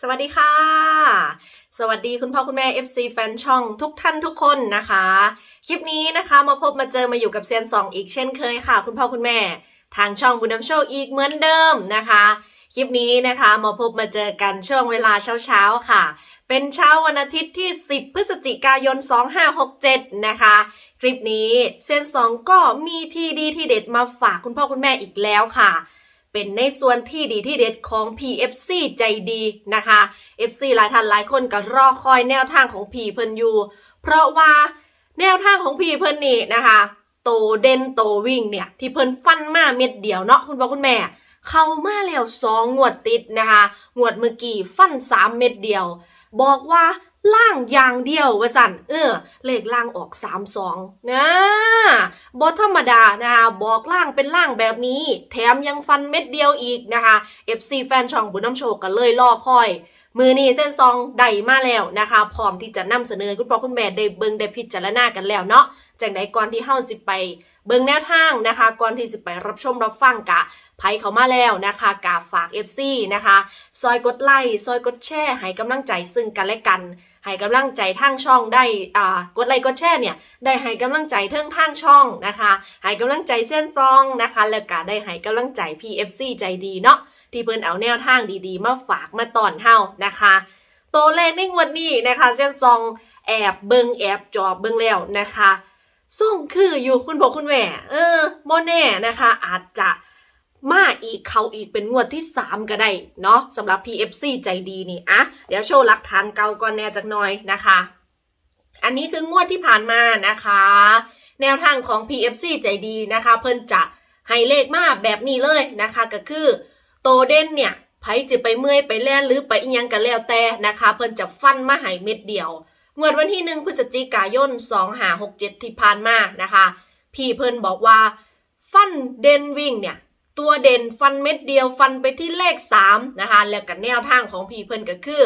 สวัสดีค่ะ สวัสดีคุณพ่อคุณแม่ FC แฟนช่องทุกท่านทุกคนนะคะ คลิปนี้นะคะมาพบมาเจอมาอยู่กับเซียนสองอีกเช่นเคยค่ะ คุณพ่อคุณแม่ ทางช่องบุญนำโชคอีกเหมือนเดิมนะคะ คลิปนี้นะคะมาพบมาเจอกันช่วงเวลาเช้าๆค่ะ เป็นเช้าวันอาทิตย์ที่ 10 พฤศจิกายน 2567 นะคะ คลิปนี้เซียนสองก็มีที่ดีที่เด็ดมาฝากคุณพ่อคุณแม่อีกแล้วค่ะ เป็นในส่วนที่ดีที่เด็ดของ PFC ใจดีนะคะ FC หลายท่านหลายคนก็รอคอยแนวทางของพีเพิ่นอยู่ เพราะว่าแนวทางของพีเพิ่นนี่นะคะ โตเด่นโตวิ่งเนี่ยที่เพิ่นฟันมาเม็ดเดียวเนาะคุณพ่อคุณแม่ เข้ามาแล้วสองงวดติดนะคะ งวดเมื่อกี้ฟันสามเม็ดเดียว บอกว่า ล่างอย่างเดียวว่าสันเออ เลขล่างออกสามสองนะบอธรรมดานะคะบอกล่างเป็นล่างแบบนี้ แถมยังฟันเม็ดเดียวอีกนะคะ FC แฟนช่องบุญน้ำโชคกันเลยรอคอย มือนี้เส้นซองได้มาแล้วนะคะพร้อมที่จะนำเสนอคุณพ่อคุณแม่ได้เบิงได้พิจารณากันแล้วเนาะจากไหนก่อนที่เฮาสิไปเบิ่งแนวทางนะคะก่อนที่สิไปรับชมรับฟังกะไผเขามาแล้วนะคะกาฝาก FC นะคะ ซอยกดไลค์ซอยกดแชร์ให้กำลังใจซึ่งกันและกัน ให้กำลังใจทางช่องได้อ่ากดไลค์กดแชร์เนี่ยได้ให้กำลังใจเทิงทางช่องนะคะให้กำลังใจเส้นซองนะคะ แล้วก็ได้ให้กำลังใจ PFC ใจดีเนาะที่เพิ่นเอาแนวทางดีๆ มาฝากมาตอนเฮานะคะตัวเลขในงวดนี้นะคะเส้นซองแอบเบิงแอบจอบเบิงแล้วนะคะส่งคืออยู่คุณพ่อคุณแม่เออโมแน่นะคะ อาจจะ มาอีกเขาอีกเป็นงวดที่ 3 ก็ได้เนาะสำหรับ PFC ใจดีนี่อะเดี๋ยวโชว์หลักฐานเก่าก่อนแน่จักหน่อยนะคะ อันนี้คืองวดที่ผ่านมานะคะ แนวทางของ PFC ใจดีนะคะ เพิ่นจะให้เลขมาแบบนี้เลยนะคะ ก็คือโตเด่นเนี่ยไผจะไปเมื่อยไปแล่นหรือไปอียังกันแล้วแต่นะคะ เพิ่นจะฟันมาให้เม็ดเดียวงวดวันที่หนึ่งพฤศจิกายน2 5 6 7ที่ผ่านมานะคะ พี่เพิ่นบอกว่าฟันเด่นวิ่งเนี่ย ตัวเด่นฟันเม็ดเดียวฟันไปที่เลข 3 นะคะ แล้วก็แนวทางของพี่เพิ่นก็คือ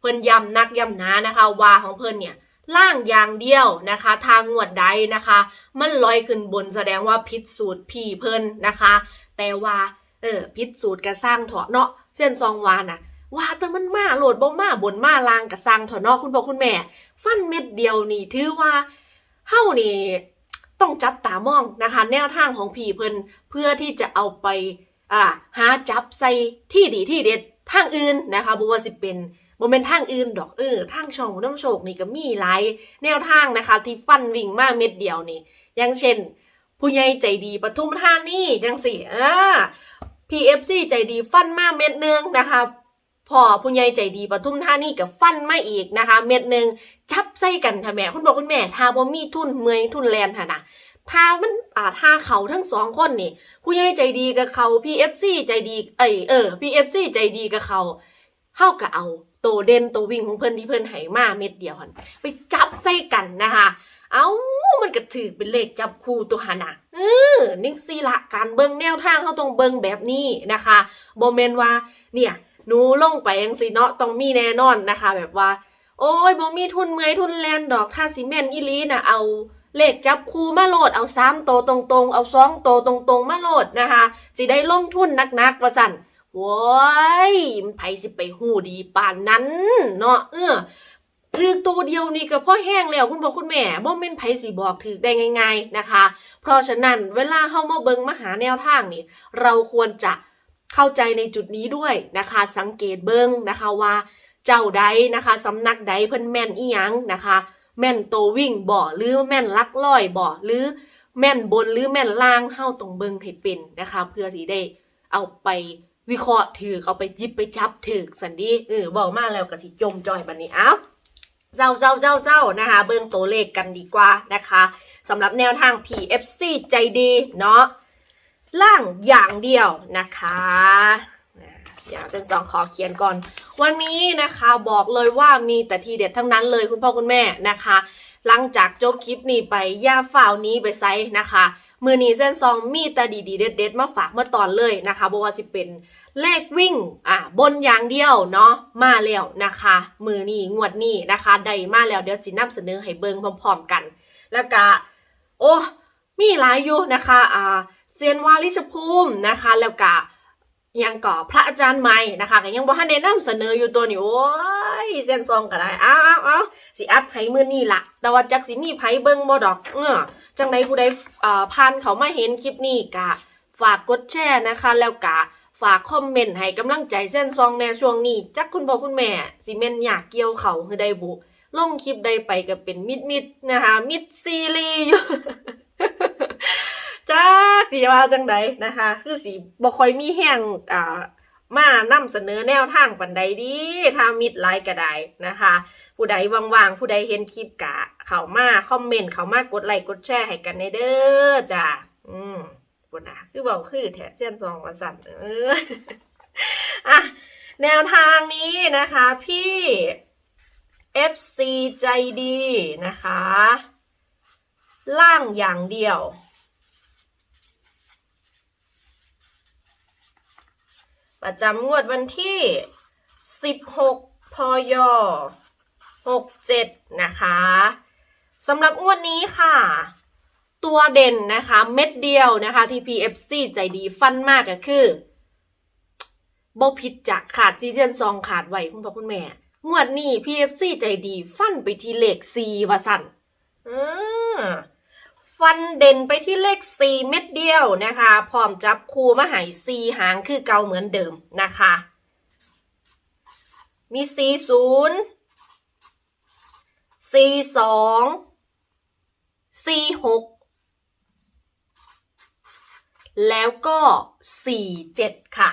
เพิ่นย้ำนักย้ำหนานะคะว่าของเพิ่นเนี่ยล่างอย่างเดียวนะคะ ทางงวดใดนะคะ มันลอยขึ้นบนแสดงว่าพิษสูตรพี่เพิ่นนะคะ แต่ว่าเออพิษสูตรกระสร้างเถาะเนาะเส้นซองวาน่ะว่าแต่มันมาโหลดบ่มาบนมาลางกระสร้างเถาะเนาะคุณพ่อคุณแม่ ฟันเม็ดเดียวนี่ถือว่าเฮานี่ ต้องจับตามองนะคะ แนวทางของพี่เพิ่นเพื่อที่จะเอาไปอ่าหาจับใส่ที่ดีที่เด็ดทางอื่นนะคะบ่ว่าสิเป็นบ่เป็นทางอื่นดอกเออทางช่องน้ำโชคนี่ก็มีหลายแนวทางนะคะ ที่ฟันวิ่งมาเม็ดเดียวนี่อย่างเช่น ผู้ใหญ่ใจดีปทุมธานีจังสิอ่า PFC ใจดีฟันมาเม็ดนึงนะคะพอผู้ใหญ่ใจดีปทุมธานีกับฟันมาอีกนะคะ เม็ดหนึง จับใส่กันค่ะแม่คุณบอกคุณแม่ถ้าบ่มีทุนเมอยทุนแลนค่ะนะถ้ามันอ่าถ้าเขาทั้งสองคนนี่ผู้ใหญ่ใจดีกับเขา PFC ใจดีเอยเออ PFC ใจดีกับเขาเฮาก็เอาโตเด่นโตวิ่งของเพิ่นที่เพิ่นให้มาเม็ดเดียวหันไปจับใส่กันนะคะ เอามันก็ถือเป็นเลขจับคู่ตัวหนนะเออนิ่งสิละการเบิ่งแนวทางเขาต้องเบิ่งแบบนี้นะคะโบเมนว่า เนี่ยหนูลงไปยังสิเนาะต้องมีแน่นอนนะคะ แบบว่า โอ้ยบ่มีทุนเมยทุนแลนดอกถ้าสิแม่นอีลีนะเอาเลขจับคูมาโหลดเอาสามโตตรงๆ เอาสองโตตรงๆ มาโหลดนะคะสิได้ลงทุนนักๆว่าสั่นโว้ยไผสิไปหูดีป่านนั้นเนาะเออถือตัวเดียวนี่ก็พ่อแห้งแล้วคุณพ่อคุณแม่บ่แม่นไผสิบอกถือได้ง่าย ๆนะคะ เพราะฉะนั้นเวลาเฮามาเบิ่งมาหาแนวทางนี่ เราควรจะเข้าใจในจุดนี้ด้วยนะคะ สังเกตเบิ่งนะคะว่า เจ้าใดนะคะสำนักใดเพิ่นแม่นอีหยังนะคะ แม่นโตวิ่งบ่หรือแม่นลักร้อยบ่หรือแม่นบนหรือแม่นล่างเฮาต้องเบิงให้เป็นนะคะ เพื่อสิได้เอาไปวิเคราะห์ถือเอาไปยิบไปจับถือสันดีเออบอกมาแล้วก็สิจมจอยบัดนี้อ้าวเจ้าเจ้าเจ้าเจ้านะคะ เบิ่งตัวเลขกันดีกว่านะคะสำหรับแนวทาง PFC ใจดีเนาะล่างอย่างเดียวนะคะ อย่างเส้นสองขอเขียนก่อน วันนี้นะคะบอกเลยว่ามีแต่ทีเด็ดทั้งนั้นเลยคุณพ่อคุณแม่นะคะ หลังจากจบคลิปนี้ไปย่าฝ่าวนี้ไปไซส์นะคะมือนี้เส้นซองมีแต่ดีๆเด็ดๆมาฝากมาตอนเลยนะคะบอกว่าสิเป็นเลขวิ่งอะบนอย่างเดียวเนาะมาแล้วนะคะ มือนี้งวดนี้นะคะได้มาแล้วเดี๋ยวจินำเสนอให้เบิงพร้อมๆกัน แล้วก็โอ้มีหลายอยู่นะคะอ่าเซียนวาลิชภูมินะคะแล้วก็ ยังก่อพระอาจารย์ใหม่นะคะก็ยังบ่ทันได้นำเสนออยู่ตัวนี้โอ้ยเส้นซองก็ได้อ้าวอ้าวอ้าวสิอัดให้มื้อนี้ล่ะแต่ว่าจักสิมีไผเบิ่งบ่ดอก เออจังใดผู้ใดเอ่อผ่านเขามาเห็นคลิปนี้ก็ฝากกดแชร์นะคะ แล้วก็ฝากคอมเมนต์ให้กำลังใจเส้นซองในช่วงนี้ จักคุณพ่อคุณแม่สิแม่นอยากเกี่ยวเขาคือได้บุลงคลิปใดไปก็เป็นมิดๆนะคะมิดซีรีส์อยู่ จักสิว่าจังใดนะคะ คือสิบ่ค่อยมีแห้งอ่ามานำเสนอแนวทางปันใดดีถ้ามิดไลค์ก็ได้นะคะ ผู้ใดว่างๆผู้ใดเห็นคลิปกะ เข้ามาคอมเมนต์เข้ามากดไลค์กดแชร์ให้กันในเด้อจ้ะอืมกดนะคือบอกคือแถเส้นซองมาสั่นเอออะแนวทางนี้นะคะพี่ FC ใจดีนะคะ ล่างอย่างเดียว ประจำงวดวันที่ 16 พย 67 นะคะสำหรับงวดนี้ค่ะ ตัวเด่นนะคะ เม็ดเดียวนะคะที่ PFC ใจดีฟันมากก็คือบ่ผิดจากขาดซีเซียนซองขาดไหวคุณพ่อคุณแม่ งวดนี้ PFC ใจดีฟันไปทีเลข4ว่าสั่นอื ฟันเด่นไปที่เลข 4 เม็ดเดียวนะคะ พร้อมจับคู่มาหาย4หางคือเก่าเหมือนเดิมนะคะ มี 40 42 46 แล้วก็ 47 ค่ะ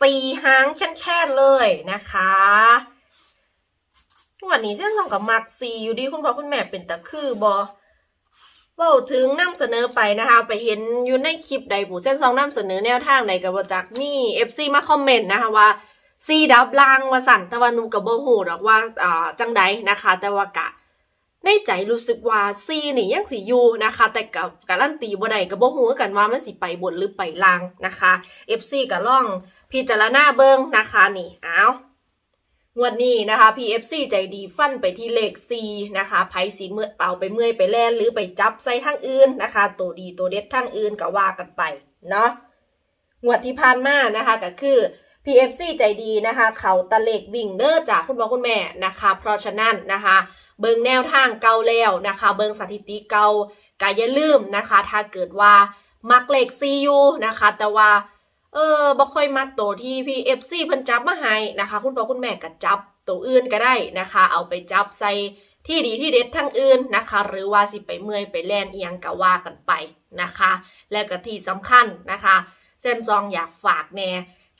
สี่หางแค่นๆเลยนะคะ วันนี้เส้นสองกับมักซีอยู่ดีคุณพ่อคุณแม่เป็นตะคือบอเว้าถึงนำเสนอไปนะคะ ไปเห็นอยู่ในคลิปใดผู้เส้นสองนำเสนอแนวทางใดกับจากนี่ FC มาคอมเมนต์นะคะว่าซีดับลางมาสั่นต่ว่าหนูกับโบหูหรอกว่าอ่าจังใดนะคะ แต่ว่ากะในใจรู้สึกว่าซีนี่ยังสิอยู่นะคะ แต่กับการันตีบ่ได้กับบ่ฮู้กันว่ามันสิไปบนหรือไปลางนะคะ FC ก็ล่องพิจารณาเบิ่งนะคะนี่อ้าว งวดนี้นะคะ PFC ใจดีฟันไปที่เลข C นะคะไพ่สีเมื่อเป่าไปเมื่อยไปแล่นหรือไปจับใส่ทางอื่นนะคะ ตัวดีตัวเด็ดทางอื่นก็ว่ากันไปเนาะงวดที่ผ่านมานะคะก็คือ PFC ใจดีนะคะ เขาตะเลกวิ่งเด้อจากคุณพ่อคุณแม่นะคะ เพราะฉะนั้นนะคะ เบิงแนวทางเก่าแล้วนะคะ เบิงสถิติเก่ากาอย่าลืมนะคะ ถ้าเกิดว่ามักเลข CU นะคะ แต่ว่า เออบ่ค่อยมักตัวที่ PFC เพิ่นจับมาให้นะคะ คุณพ่อคุณแม่ก็จับตัวอื่นก็ได้นะคะ เอาไปจับใส่ที่ดีที่เด็ดทั้งอื่นนะคะ หรือว่าสิไปเมื่อยไปแล่นเอียงก็ว่ากันไปนะคะ และก็ที่สำคัญนะคะ เส้นซองอยากฝากแน่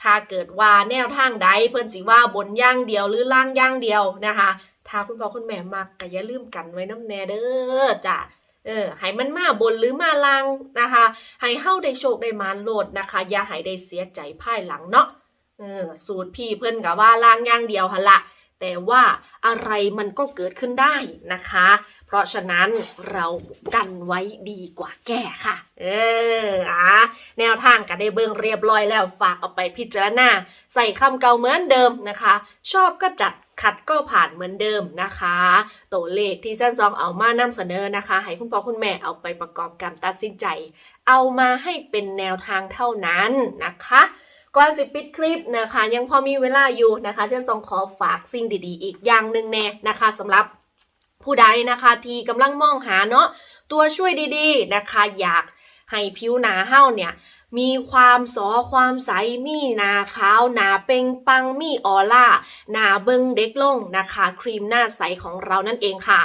ถ้าเกิดว่าแนวทางใดเพิ่นสิว่าบนย่างเดียวหรือล่างย่างเดียวนะคะ ถ้าคุณพ่อคุณแม่มักก็อย่าลืมกันไว้น้ำแน่เด้อจ้ะ เออให้มันมาบนหรือมาล่างนะคะให้เฮาได้โชคได้มานโลดนะคะ อย่าให้ได้เสียใจภายหลังเนาะเออสูตรพี่เพิ่นกับว่าล่างอย่างเดียวหั่นละ แต่ว่าอะไรมันก็เกิดขึ้นได้นะคะ เพราะฉะนั้นเรากันไว้ดีกว่าแก้ค่ะ เอออะแนวทางก็ได้เบิ่งเรียบร้อยแล้วฝากเอาไปพิจารณา ใส่คำเก่าเหมือนเดิมนะคะ ชอบก็จัดขัดก็ผ่านเหมือนเดิมนะคะตัวเลขที่เส้นซองเอามานำเสนอนะคะ ให้คุณพ่อคุณแม่เอาไปประกอบการตัดสินใจ เอามาให้เป็นแนวทางเท่านั้นนะคะ ก่อนสิปิดคลิปนะคะ ยังพอมีเวลาอยู่นะคะเช่นซองขอฝากสิ่งดีๆ อีกอย่างหนึ่งแน่นะคะสำหรับผู้ใดนะคะที่กำลังมองหาเนาะตัวช่วยดีๆนะคะ อยากให้ผิวหนาเห้าเนี่ยมีความสอความใสมีหนาขาวหนาเป่งปังมีออร่าหนาเบิงเด็กลงนะคะ ครีมหน้าใสของเรานั่นเองค่ะ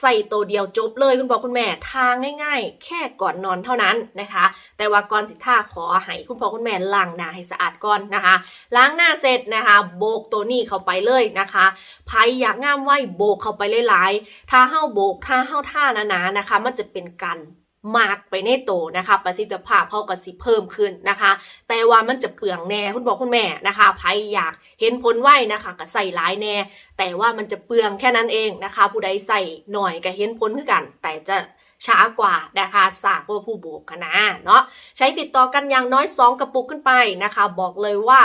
ใส่ตัวเดียวจบเลยคุณพ่อคุณแม่ทางง่ายๆ แค่ก่อนนอนเท่านั้นนะคะ แต่ว่าก่อนสิท่าขอให้คุณพ่อคุณแม่ล้างหน้าให้สะอาดก่อนนะคะ ล้างหน้าเสร็จนะคะโบกตัวนี้เข้าไปเลยนะคะไผอยากง่ามไหวโบกเข้าไปหลายๆถ้าเห้าโบกถ้าเห้าท่านาๆนะคะ มันจะเป็นการ มากไปในโตนะคะ ประสิทธิภาพเขาก็สิเพิ่มขึ้นนะคะ แต่ว่ามันจะเปลืองแน่คุณบอกคุณแม่นะคะไผอยากเห็นผลไวนะคะก็ใส่หลายแน่ แต่ว่ามันจะเปลืองแค่นั้นเองนะคะ ผู้ใดใส่หน่อยก็เห็นผลคือกัน แต่จะช้ากว่านะคะสากว่าผู้บกกันนะเนาะใช้ติดต่อกันอย่างน้อย 2 กระปุกขึ้นไปนะคะ บอกเลยว่า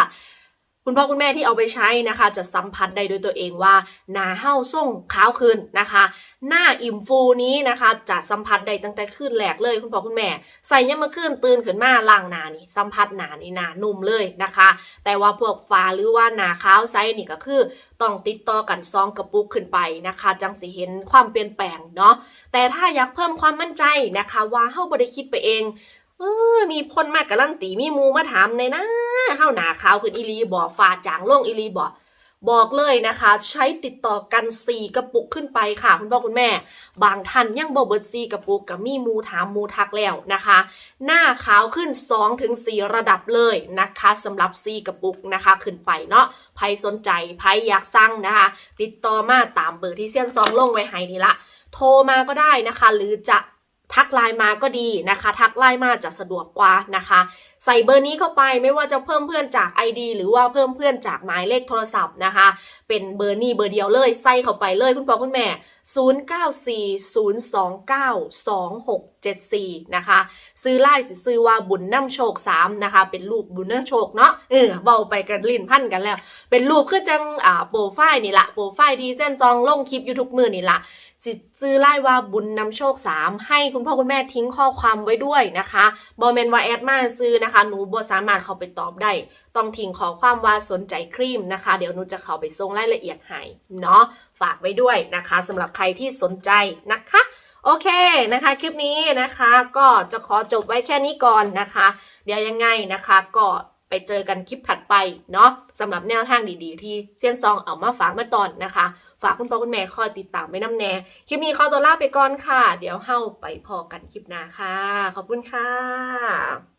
คุณพ่อคุณแม่ที่เอาไปใช้นะคะ จะสัมผัสได้ด้วยตัวเองว่า หนาเห้าส่งขาวขึ้นนะคะ หน้าอิ่มฟูนี้นะคะ จะสัมผัสได้ตั้งแต่ขึ้นแหลกเลยคุณพ่อคุณแม่ ใส่ยังมาขึ้นตื่นขึ้นมาล่างหนานี่สัมผัสหนานี่หนานุ่มเลยนะคะ แต่ว่าพวกฟ้าหรือว่าหนาขาวไซส์นี่ก็คือต้องติดต่อกันซองกระปุกขึ้นไปนะคะ จังสิเห็นความเปลี่ยนแปลงเนาะแต่ถ้าอยากเพิ่มความมั่นใจนะคะ ว่าเฮาบ่ได้คิดไปเอง เออมีคนมากกับลั่นตีมีมูมาถามในนะเฮาหนาขาวขึ้นอีลีบ่ฟ้าจางล่งอีลีบ่บอกเลยนะคะ ใช้ติดต่อกัน4กระปุกขึ้นไปค่ะ คุณพ่อคุณแม่ บางท่านยังบ่เบิด4กระปุกกับมีมูถามมูทักแล้วนะคะ หน้าขาวขึ้น2-4ถึง4ระดับเลยนะคะสำหรับ4กระปุกนะคะขึ้นไปเนาะใครสนใจใครอยากสั่งนะคะ ติดต่อมาตามเบอร์ที่เซียนซองลงไว้ให้นี่ละโทรมาก็ได้นะคะ หรือจะ ทักไลน์มาก็ดีนะคะ ทักไลน์มาจะสะดวกกว่านะคะ ใส่เบอร์นี้เข้าไปไม่ว่าจะเพิ่มเพื่อนจาก ID หรือว่าเพิ่มเพื่อนจากหมายเลขโทรศัพท์นะคะ เป็นเบอร์นี้เบอร์เดียวเลยใส่เข้าไปเลยคุณพ่อคุณแม่ 0940292674 นะคะ ซื้อไล่ซื้อว่าบุญน้ำโชค 3 นะคะ เป็นรูปบุญน้ำโชคเนาะเออเบาไปกันลิ้นพันกันแล้ว เป็นรูปคือจังอ่าโปรไฟล์นี่ละโปรไฟล์ที่เส้นซองลงคลิปยูทูบมือนี่ละสิซื้อไล่ว่าบุญนำโชค 3 ให้คุณพ่อคุณแม่ทิ้งข้อความไว้ด้วยนะคะบอเมนว่าแอดมาซื้อนะนะคะหนูบ่สามารถเข้าไปตอบได้ ต้องทิ้งขอความว่าสนใจครีมนะคะ เดี๋ยวหนูจะเข้าไปส่งรายละเอียดให้เนาะฝากไว้ด้วยนะคะสำหรับใครที่สนใจนะคะโอเคนะคะ คลิปนี้นะคะก็จะขอจบไว้แค่นี้ก่อนนะคะ เดี๋ยวยังไงนะคะก็ไปเจอกันคลิปถัดไปเนาะสำหรับแนวทางดีๆ ที่เซียนซองเอามาฝากมาตอนนะคะ ฝากคุณพ่อคุณแม่คอยติดตามไม่น้ำแน่ คลิปนี้ขอตัวลาไปก่อนค่ะ เดี๋ยวเฮ้าไปพอกันคลิปหน้าค่ะ ขอบคุณค่ะ